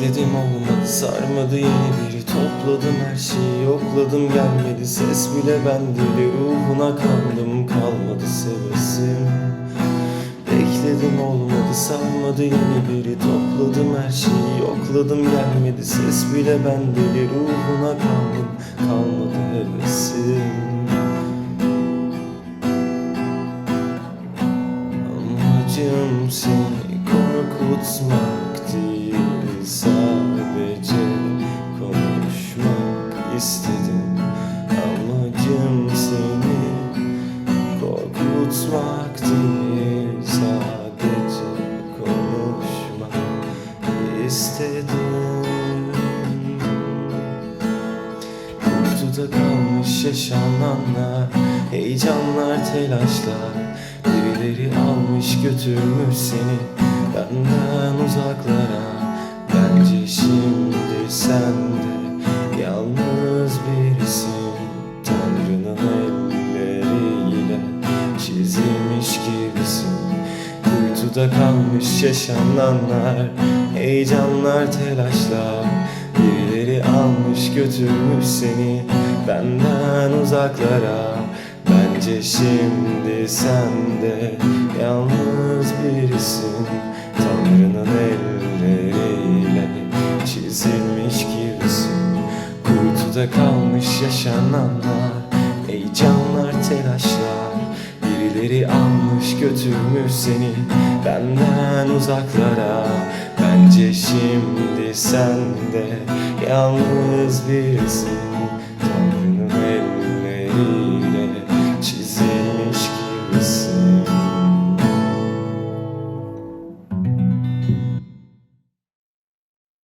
Bekledim olmadı sarmadı yeni biri. Topladım her şeyi yokladım gelmedi. Ses bile bende ruhuna kandım. Kalmadı sevesim Bekledim olmadı sarmadı yeni biri. Topladım her şeyi yokladım gelmedi. Ses bile bende ruhuna kandım. Kalmadı hevesim Amacım seni korkutmak istedim. Amacım seni korkutmak değil Sadece konuşmak istedim. Kutuda kalmış yaşananlar Heyecanlar, telaşlar. Birileri almış götürmüş seni Benden uzaklara. Bence şimdi sen Çizilmiş gibisin. Kuytuda kalmış yaşananlar Heyecanlar, telaşlar. Birileri almış götürmüş seni Benden uzaklara. Bence şimdi sen de Yalnız birisin. Tanrı'nın elleriyle Çizilmiş gibisin. Kuytuda kalmış yaşananlar Heyecanlar, telaşlar Birileri almış götürmüş seni Benden uzaklara. Bence şimdi sen de Yalnız birisin